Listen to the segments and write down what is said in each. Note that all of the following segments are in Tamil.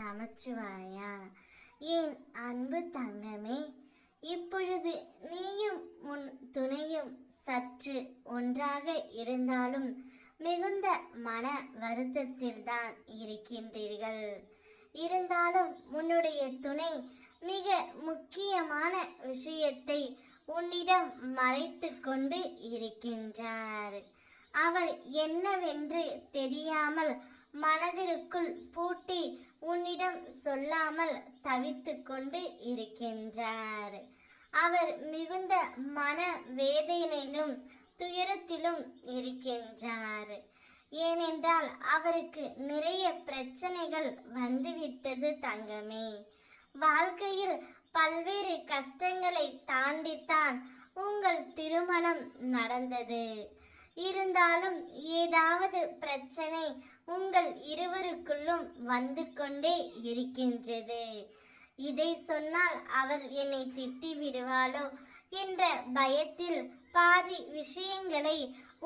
நமச்சிவாயா என் அன்பு தங்கமே? இப்பொழுது நீயும் உன் துணையும் சற்று ஒன்றாக இருந்தாலும் மிகுந்த மன வருத்தத்தில்தான் இருக்கின்றீர்கள். இருந்தாலும் உன்னுடைய துணை மிக முக்கியமான விஷயத்தை உன்னிடம் மறைத்து கொண்டு இருக்கின்றார். அவர் என்னவென்று தெரியாமல் மனதிற்குள் பூட்டி உன்னிடம் சொல்லாமல் தவித்து கொண்டு இருக்கின்றார். அவர் மிகுந்த மன வேதனையிலும் துயரத்திலும் இருக்கின்றார். ஏனென்றால் அவருக்கு நிறைய பிரச்சனைகள் வந்துவிட்டது தங்கமே. வாழ்க்கையில் பல்வேறு கஷ்டங்களை தாண்டித்தான் உங்கள் திருமணம் நடந்தது. இருந்தாலும் ஏதாவது பிரச்சனை உங்கள் இருவருக்குள்ளும் வந்து கொண்டே இருக்கின்றது. இதை சொன்னால் அவள் என்னை திட்டி விடுவாளோ என்ற பயத்தில் பாதி விஷயங்களை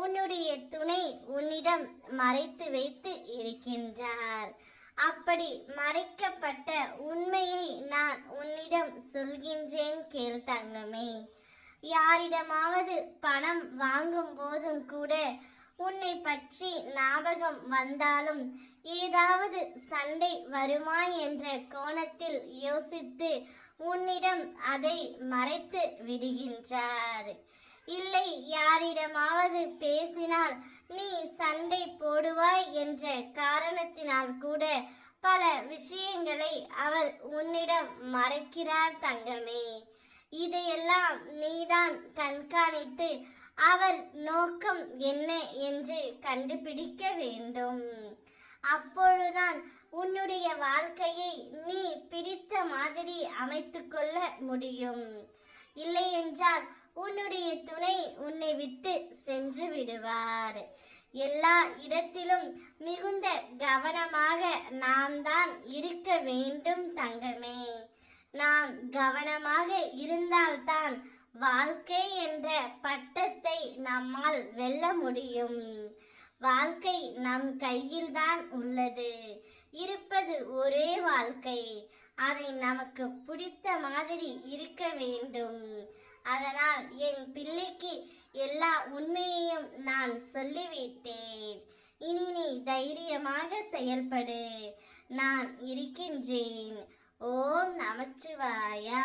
உன்னுடைய துணை உன்னிடம் மறைத்து வைத்து இருக்கின்றார். அப்படி மறைக்கப்பட்ட உண்மையை நான் உன்னிடம் சொல்கின்றேன் கேள் தங்கமே. யாரிடமாவது பணம் வாங்கும் போதும் கூட உன்னை பற்றி ஞாபகம் வந்தாலும் ஏதாவது சண்டை வருமா என்ற கோணத்தில் யோசித்து உன்னிடம் அதை மறைத்து விடுகின்றார். இல்லை யாரிடமாவது பேசினால் நீ சண்டை போடுவாய் என்ற காரணத்தினால் கூட பல விஷயங்களை அவர் உன்னிடம் மறைக்கிறார் தங்கமே. இதையெல்லாம் நீதான் கண்காணித்து அவர் நோக்கம் என்ன என்று கண்டுபிடிக்க வேண்டும். அப்பொழுதுதான் உன்னுடைய வாழ்க்கையை நீ பிடித்த மாதிரி அமைத்துக்கொள்ள முடியும். இல்லையென்றால் உன்னுடைய துணை உன்னை விட்டு சென்று விடுவார். எல்லா இடத்திலும் மிகுந்த கவனமாக நாம் தான் இருக்க வேண்டும் தங்கமே. நாம் கவனமாக இருந்தால்தான் வாழ்க்கை என்ற பட்டத்தை நம்மால் வெல்ல முடியும். வாழ்க்கை நம் கையில்தான் உள்ளது. இருப்பது ஒரே வாழ்க்கை. அதை நமக்கு பிடித்த மாதிரி இருக்க வேண்டும். அதனால் என் பிள்ளைக்கு எல்லா உண்மையையும் நான் சொல்லிவிட்டேன். இனி நீ தைரியமாக செயல்படு. நான் இருக்கின்றேன். ஓம் நமச்சிவாயா